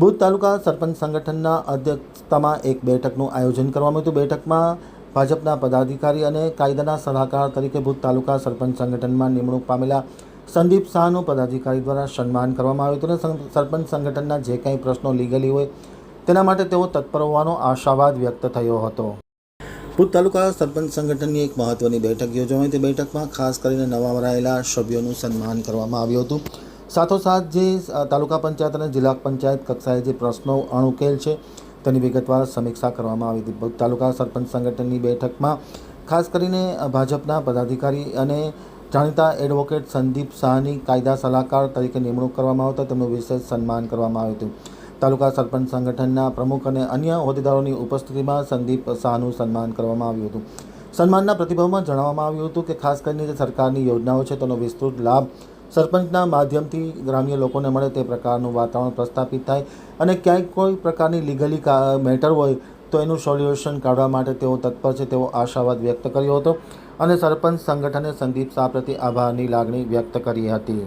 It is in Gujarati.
ભુજ તાલુકા સરપંચ સંગઠનના અધ્યક્ષતામાં એક બેઠકનું આયોજન કરવામાં હતું. બેઠકમાં ભાજપના પદાધિકારી અને કાયદાના સલાહકાર તરીકે ભુજ તાલુકા સરપંચ સંગઠનમાં નિમણૂક પામેલા સંદીપ શાહનું પદાધિકારી દ્વારા સન્માન કરવામાં આવ્યું હતું અને સરપંચ સંગઠનના જે કંઈ પ્રશ્નો લીગલી હોય તેના માટે તેઓ તત્પર હોવાનો આશાવાદ વ્યક્ત થયો હતો. ભુજ તાલુકા સરપંચ સંગઠનની એક મહત્વની બેઠક યોજવામાં હતી બેઠકમાં ખાસ કરીને નવા વરાયેલા સભ્યોનું સન્માન કરવામાં આવ્યું હતું. સાથોસાથ જે તાલુકા પંચાયત અને જિલ્લા પંચાયત કક્ષાએ જે પ્રશ્નો અણુકેલ છે, તેની વિગતવાર સમીક્ષા કરવામાં આવી હતી. તાલુકા સરપંચ સંગઠનની બેઠકમાં ખાસ કરીને ભાજપના પદાધિકારી અને જાણીતા એડવોકેટ સંદીપ શાહની કાયદા સલાહકાર તરીકે નિમણૂક કરવામાં આવતા તેમનું વિશેષ સન્માન કરવામાં આવ્યું હતું. તાલુકા સરપંચ સંગઠનના પ્રમુખ અને અન્ય હોદ્દેદારોની ઉપસ્થિતિમાં સંદીપ શાહનું સન્માન કરવામાં આવ્યું હતું. સન્માનના પ્રતિભાવમાં જણાવવામાં આવ્યું હતું કે ખાસ કરીને જે સરકારની યોજનાઓ છે, તેનો વિસ્તૃત લાભ સરપંચના માધ્યમથી ગ્રામ્ય લોકોને મળે તે પ્રકારનું વાતાવરણ પ્રસ્થાપિત થાય અને ક્યાંય કોઈ પ્રકારની લીગલી મેટર હોય તો એનું સોલ્યુશન કાઢવા માટે તેઓ તત્પર છે તેવો આશાવાદ વ્યક્ત કર્યો હતો અને સરપંચ સંગઠને સંદીપ શાહ પ્રત્યે આભારની લાગણી વ્યક્ત કરી હતી.